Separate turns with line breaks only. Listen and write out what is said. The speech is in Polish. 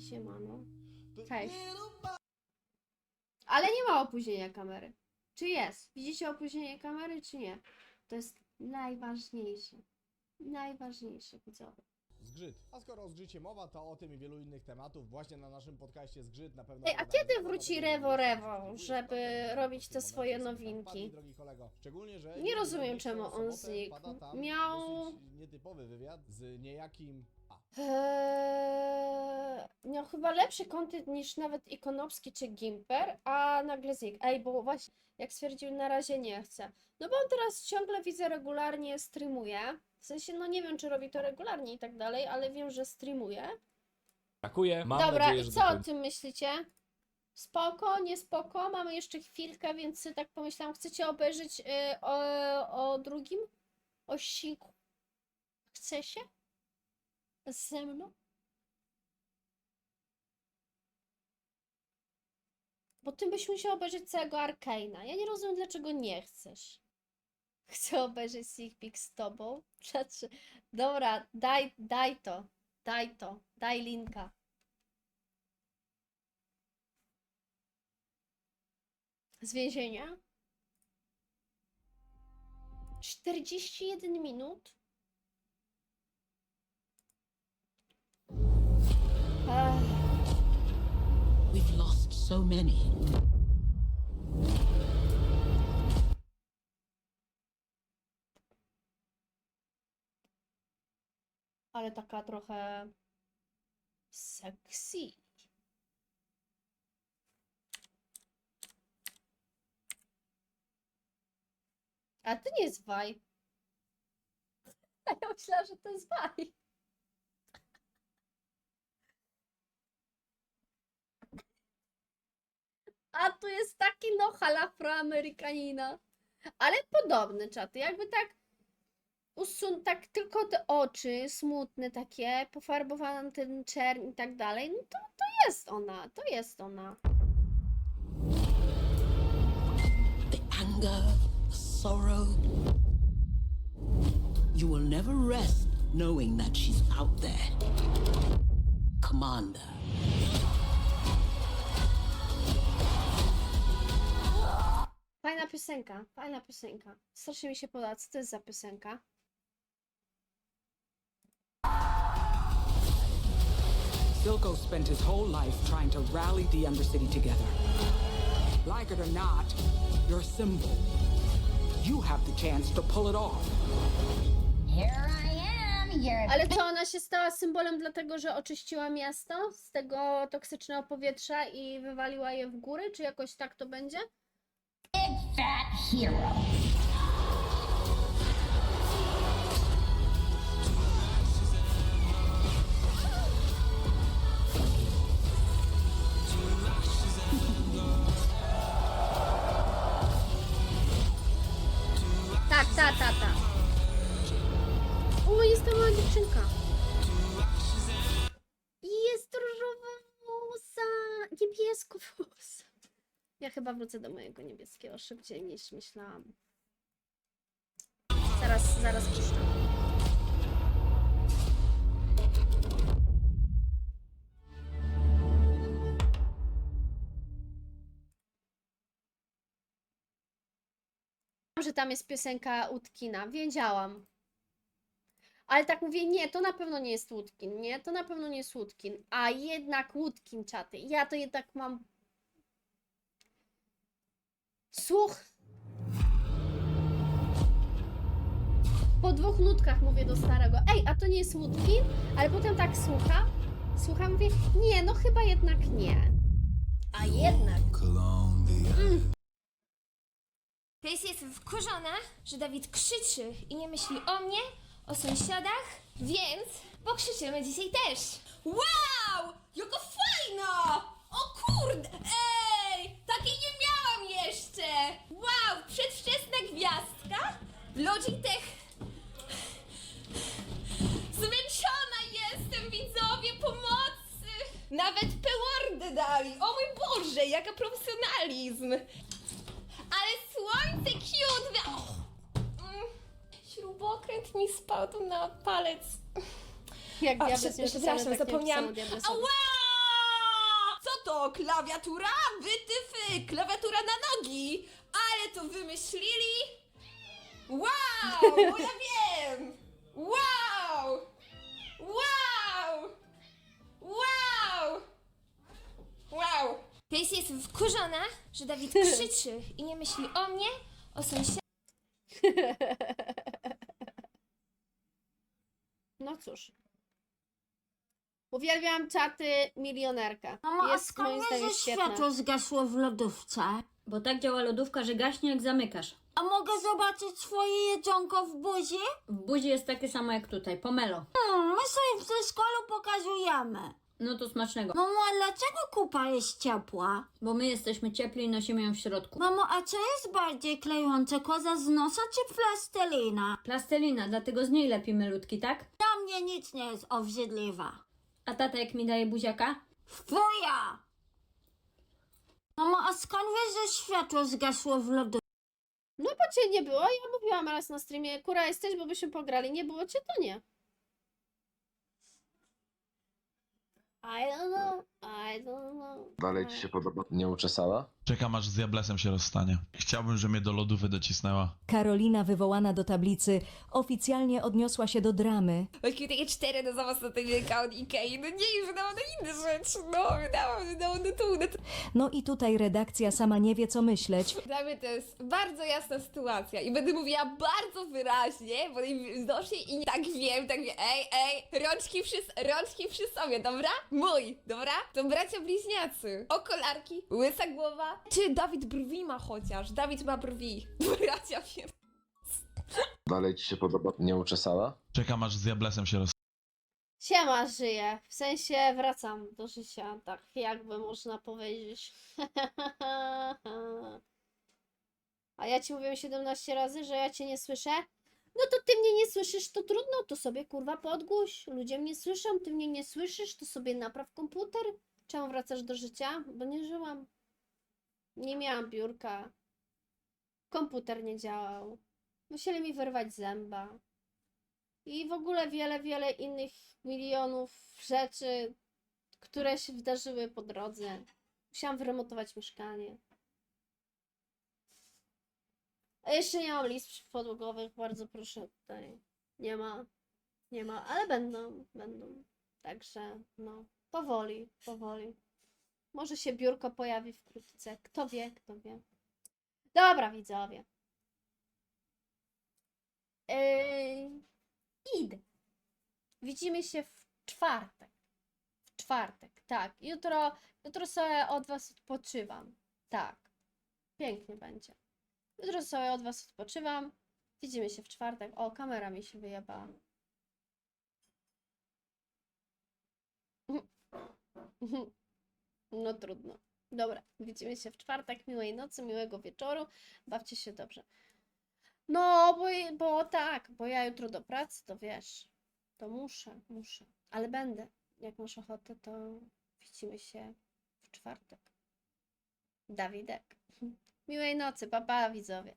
Siemano. Cześć. Ale nie ma opóźnienia kamery. Czy jest? Widzicie opóźnienie kamery, czy nie? To jest najważniejsze. Najważniejsze, widzowie.
Zgrzyt. A skoro o zgrzycie mowa, to o tym i wielu innych tematów właśnie na naszym podcaście Zgrzyt na pewno...
Ej, a kiedy wróci Rewo Rewo, żeby robić te swoje nowinki?
drogi kolego. Szczególnie, że
Nie rozumiem, czemu on znikł. Miał-
dosyć nietypowy wywiad z niejakim...
Eee, miał chyba lepszy content niż nawet Ikonowski czy Gimper, a nagle znikł. Ej, bo właśnie, jak stwierdził, na razie nie chce. No bo on teraz ciągle widzę regularnie streamuje. W sensie, no nie wiem, czy robi to regularnie i tak dalej, ale wiem, że streamuje.
Brakuje. Mam
Dobra,
nadzieję,
i
że
co
do
o tym myślicie? Spoko, nie spoko, mamy jeszcze chwilkę, więc sobie tak pomyślałam, chcecie obejrzeć y, o, o drugim odcinku? Chce się? Ze mną? Bo ty byś musiał obejrzeć całego Arkane'a. Ja nie rozumiem, dlaczego nie chcesz. Chcę obejrzeć Peek z tobą? Dlaczego? Dobra, daj, daj to. Daj to. Daj linka. Z więzienia? 41 minut?
We've lost so many.
ale taka trochę sexy. A to nie jest Waj. A ja myślałam, że to jest Waj. A tu jest taki no hal afroamerykanina. Ale podobny czaty, jakby tak usun tak tylko te oczy smutne takie, pofarbowana na ten czern i tak dalej, no to, to jest ona, to jest ona.
The anger, the sorrow. You will never rest knowing that she's out there. Commander.
Fajna piosenka, fajna piosenka. Strasznie mi się podoba, co to jest za piosenka?
Silco spent his whole life trying to rally the Undercity together. Like it or not, your symbol. You have the chance to pull it off.
Here I am,
Ale co, ona się stała symbolem dlatego, że oczyściła miasto z tego toksycznego powietrza i wywaliła je w góry, czy jakoś tak to będzie?
Fat hero.
Ja chyba wrócę do mojego niebieskiego szybciej niż myślałam. Zaraz, zaraz puszczę. że tam jest piosenka Utkina. Wiedziałam. Ale tak mówię, nie, to na pewno nie jest Łódkin, nie, to na pewno nie jest Łódkin, a jednak Łódkin czaty. Ja to jednak mam słuch. Po dwóch nutkach mówię do starego, ej, a to nie jest Łódkin? Ale potem tak słucham, słucham, mówię, nie, no chyba jednak nie. A jednak.
Więc jestem wkurzona, że Dawid krzyczy i nie myśli o mnie, o sąsiadach, więc pokrzyczymy dzisiaj też. Wow! Jaka fajna! O kurde! Ej! Śrubokręt mi spadł na palec.
Jak diabeł
prze- przepraszam,
tak
zapomniałam. Ała! to? Klawiatura? Wytyfy! Klawiatura na nogi! Ale to wymyślili! Wow! Bo ja wiem! Wow! Wow! Wow! Wow! Casey jestem wkurzona, że Dawid krzyczy i nie myśli o mnie, o sąsiadach.
No cóż. Uwielbiam czaty milionerka.
Mamo, a
Jest
skąd
moim
wiesz,
zdaniem
że
świetna.
światło zgasło w lodówce?
Bo tak działa lodówka, że gaśnie jak zamykasz.
A mogę zobaczyć swoje jedzonko w buzi?
W buzi jest takie samo jak tutaj, pomelo.
Hmm, my sobie w przedszkolu pokazujemy.
No to smacznego.
Mamo, a dlaczego kupa jest ciepła?
Bo my jesteśmy ciepli i nosimy ją w środku.
Mamo, a co jest bardziej klejące, koza z nosa czy plastelina?
Plastelina, dlatego z niej lepimy ludki, tak?
Dla mnie nic nie jest obrzydliwa.
A tata jak mi daje buziaka?
Fuja! Mamo, a skąd wiesz, że światło zgasło w lodówce?
No bo cię nie było, ja mówiłam raz na streamie, kura jesteś, bo byśmy pograli, nie było cię, to nie. I don't know, I don't know.
Dalej ci się podoba nieuczesana?
Czekam aż z Diablesem się rozstanie. Chciałbym, żeby mnie do lodówy docisnęła.
Karolina wywołana do tablicy oficjalnie odniosła się do dramy.
Takie takie cztery na zapas na ten account Ikei. No nie, już wydałam na inne rzeczy. No, wydałam, wydałam na tu, na tu.
No i tutaj redakcja sama nie wie co myśleć.
Dla mnie to jest bardzo jasna sytuacja i będę mówiła bardzo wyraźnie, bo znoszę i tak wiem, tak wiem, ej, ej, rączki przy, rączki przy sobie, dobra? Mój, dobra? To bracia bliźniacy, okolarki, łysa głowa. Czy Dawid brwi ma chociaż? Dawid ma brwi. Bracia pier...
Dalej ci się podoba nieuczesana?
Czekam aż z Diablesem się rozstanie.
Siema, żyję. W sensie wracam do życia, tak jakby można powiedzieć. A ja ci mówiłem 17 razy, że ja cię nie słyszę? No to ty mnie nie słyszysz, to trudno, to sobie kurwa podgłoś. Ludzie mnie słyszą, ty mnie nie słyszysz, to sobie napraw komputer. Czemu wracasz do życia? Bo nie żyłam. Nie miałam biurka. Komputer nie działał. Musieli mi wyrwać zęba. I w ogóle wiele, wiele innych milionów rzeczy, które się wydarzyły po drodze. Musiałam wyremontować mieszkanie. A jeszcze nie mam list przeciwpodłogowych, bardzo proszę tutaj. Nie ma, nie ma, ale będą, będą. Także, no, powoli, powoli. Może się biurko pojawi wkrótce. Kto wie, kto wie. Dobra, widzowie. Yy, idę. Widzimy się w czwartek. W czwartek, tak. Jutro, jutro sobie od Was odpoczywam. Tak. Pięknie będzie. Jutro sobie od Was odpoczywam. Widzimy się w czwartek. O, kamera mi się wyjebała. No trudno. Dobra, widzimy się w czwartek. Miłej nocy, miłego wieczoru. Bawcie się dobrze. No, bo, bo tak, bo ja jutro do pracy, to wiesz, to muszę, muszę, ale będę. Jak masz ochotę, to widzimy się w czwartek. Dawidek. Miłej nocy, papa widzowie.